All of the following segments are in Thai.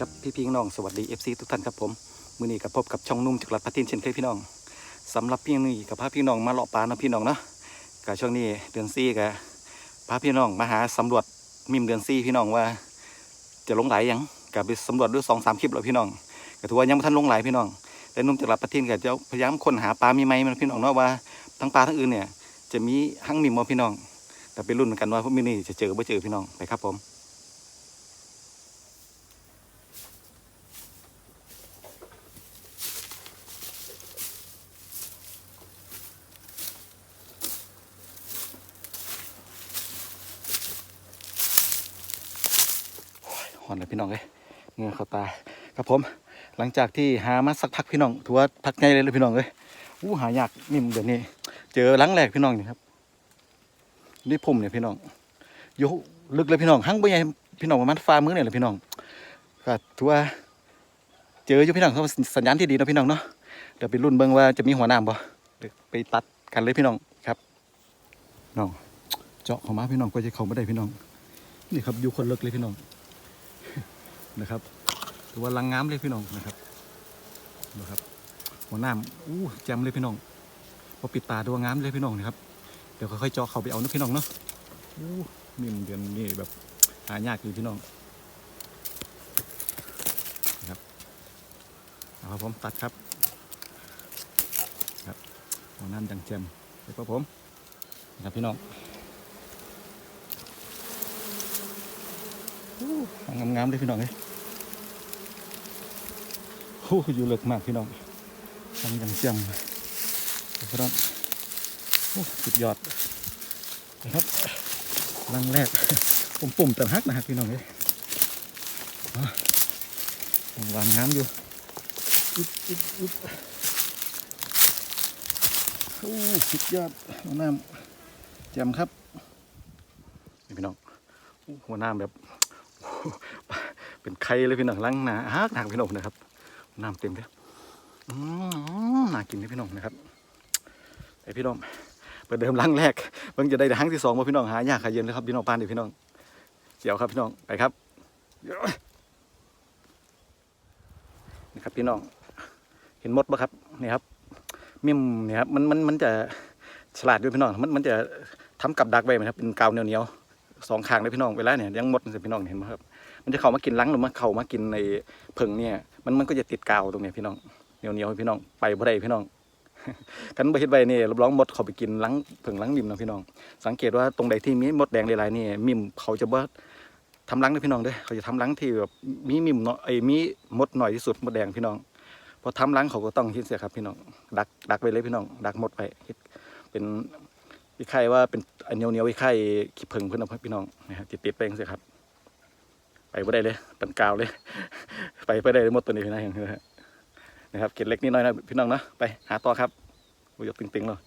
ครับพี่พี่น้องสวัสดี FC ทุกท่านครับผมมือนี้กับพบกับช่องนุ่มจากรัฐพัทินเช่นเคยพี่น้องสำหรับพี่นี่กับพาพี่น้องมาเลาะปลานะพี่น้องเนาะกับช่วงนี้เดือนซี่กับพาพี่น้องมาหาสำรวจมิมเดือนซี่พี่น้องว่า จะลงไหลยังกับไปสำรวจด้วยสองสามคลิปแล้วพี่น้องก็ถือว่ายังไม่ทันลงไหลพี่น้อง แต่นุ่มจากรัฐพัทินก็จะพยายามค้นหาปลามีไหมมันพี่น้องเนาะว่าทั้งปลาทั้งอื่นเนี่ยจะมีหั่งมิมบ่พี่น้อง แต่ไปรุ่นกันว่าพวกมินี่จะเจอบ่เจอพี่น้องไปครับผม อนเลยพี่น้องเลยเงือเขาตาครับผม หลังจากที่หามาสักพักพี่น้องถือว่าพักใหญ่เลยเลยพี่น้องเลยอู้หายากนิ่มเดี๋ยวนี้ เจอหลังแรกพี่น้องนี่ครับนี่ผมเนี่ยพี่น้องโยลึกเลยพี่น้องหั่งใบใหญ่พี่น้องประมาณฝ่ามือเนี่ยเลยพี่น้องก็ถือว่าเจออยู่พี่น้องเขาสัญญาณที่ดีนะพี่น้องเนาะเดี๋ยวไปรุ่นเบิ่งว่าจะมีหัวหน้ำบ่เดี๋ยวไปตัดกันเลยพี่น้องครับน้องเจาะเข้ามาพี่น้องก็จะเข้าไมาได้พี่น้อง นี่ครับอยู่คนลิกเลยพี่น้อง นะครับถือว่าลังงามเลยพี่น้องนะครับนะครับ หัวหน้ำอู้แจ่มเลยพี่น้องพอปิดตาดูว่างามเลยพี่น้องนะครับ เดี๋ยวค่อยๆเจาะเข้าไปเอานะพี่น้องเนาะอู้มีมันเดือนนี่แบบหายากอยู่พี่น้องนะครับเอาครับผมตัดครับครับหัวหน้ำดังแจ่มเดี๋ยวครับผมนะครับพี่น้องงามๆเลยพี่น้องเลย โอ้อยู่เลิกมากพี่น้องทำอย่างเจียมพี่น้องโอ้สุดยอดนะครับรังแรกปุ่มปุ่มแต่ฮักนะครับพี่น้องเลยอะวางงามอยู่อุ๊บอุ๊บอุ๊บโอ้สุดยอดหัวน้ำแจ่มครับนี่พี่น้องโอ้หัวน้ำแบบเป็นไข่เลยพี่น้องล้างหนาฮักหนักพี่น้องนะครับ น้ำเต็มเลยน่ากินเลยพี่น้องนะครับไอพี่น้องเปิดเดิมล้างแรกเพิ่งจะได้ครั้งที่สองมาพี่น้องหายากหาเย็นเลยครับพี่น้องปานดี๋ยวพี่น้องเจียวครับพี่น้องไปครับนี่ครับพี่น้องเห็นมดปะครับนี่ครับมิมนี่ครับมันมันมันจะฉลาดด้วยพี่น้องมันมันจะทำกับดักไว้ไหมครับเป็นกาวเหนียวเหนียวๆสองข้างเลยพี่น้องเวลาเนี่ยยังมดสิพี่น้องเห็นไหมครับมันจะเข้ามากินลังหรือมาเข้ามากินในเพิงเนี่ย มันมันก็จะติดกาวตรงเนี้ยพี่น้องเหนียวเหนียวๆพี่น้องไปบ่ได้พี่น้องกันบ่เฮ็ดไว้นี่รับรองมดเขาไปกินลังเพิงลังมิมนะพี่น้อง สังเกตว่าตรงใดที่มีมดแดงหลายๆนี่มิมเขาจะบ่ทำรังนะพี่น้องเด้อเขาจะทำรังที่แบบมีมิมเนาะไอ้มีมดหน่อยที่สุดมดแดงพี่น้องพอทำรังเขาก็ต้องคิดเสียครับพี่น้องดักดักไว้เลยพี่น้อง ดักมดไว้เฮ็ดเป็นวิไข่ว่าเป็นอันเหนียวเหนียวไข่ขี้เพิงเพิ่นเอาพี่น้องนะครับติดติดไปจังซี่ครับ ไปบ่ได้เลยปันกาวเลย ไปไปได้หมดตัวนี้พี่น้องนะครับเกล็ดเล็กนิดน้อยนะพี่น้องนะไปหาต่อครับโอ้ยตึงตึงๆเลย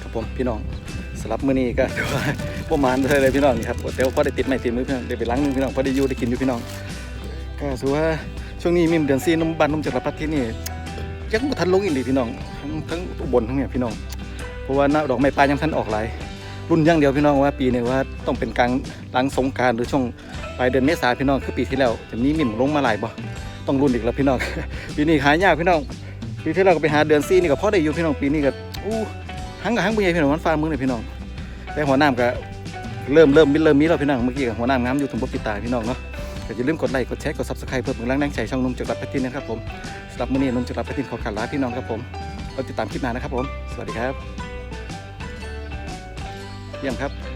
ครับผมพี่น้อง สำหรับมื้อนี้ก็ถือว่าประมาณเท่าเลยพี่น้องนี่ครับเดี๋ยวพอได้ติดไม้ติดมือพี่น้องเดี๋ยวไปล้างมือพี่น้องพอได้อยู่ได้กินอยู่พี่น้องก็ถือว่าช่วงนี้มีเดือนซีนมบานนมจักรพรรดิที่นี่ยังบ่ทันลงอีกเลยพี่น้องทั้งทั้งอุบลทั้งเนี่ยพี่น้องเพราะว่าหน้าดอกไม้ปลายยังทันออกหลายรุ่นย่างเดียวพี่น้องว่าปีนี้ว่าต้องเป็นกลางหลังสงการหรือช่วงปลายเดือนเมษาพี่น้องคือปีที่แล้วจะมีมิ่มลงมาหลายบ่ต้องรุ่นอีกแล้วพี่น้องปีนี้หายากพี่น้องปีที่แล้วก็ไปหาเดือนซีนี่ก็พอได้อยู่พี่น้องปีนี้ก็อู้ หังกับหังเป็นไงพี่น้องมันฟ้ามือเลยพี่น้องแต่หัวน้ำก็เริ่มเริ่มมีเริ่มมีแล้วพี่น้องเมื่อกี้กับหัวน้ำงามอยู่ถึงบ่ปิดตาพี่น้องเนาะก็อย่าลืมกดไลค์กดแชร์กดซับสไครป์เพื่อเป็นกำลังแรงใจช่องนุ่มจักรพัทินนะครับผมสำหรับมื้อนี้นุ่มจักรพัทินขอขันลาพี่น้องครับผมเราติดตามคลิปหน้านะครับผม สวัสดีครับเยี่ยมครับ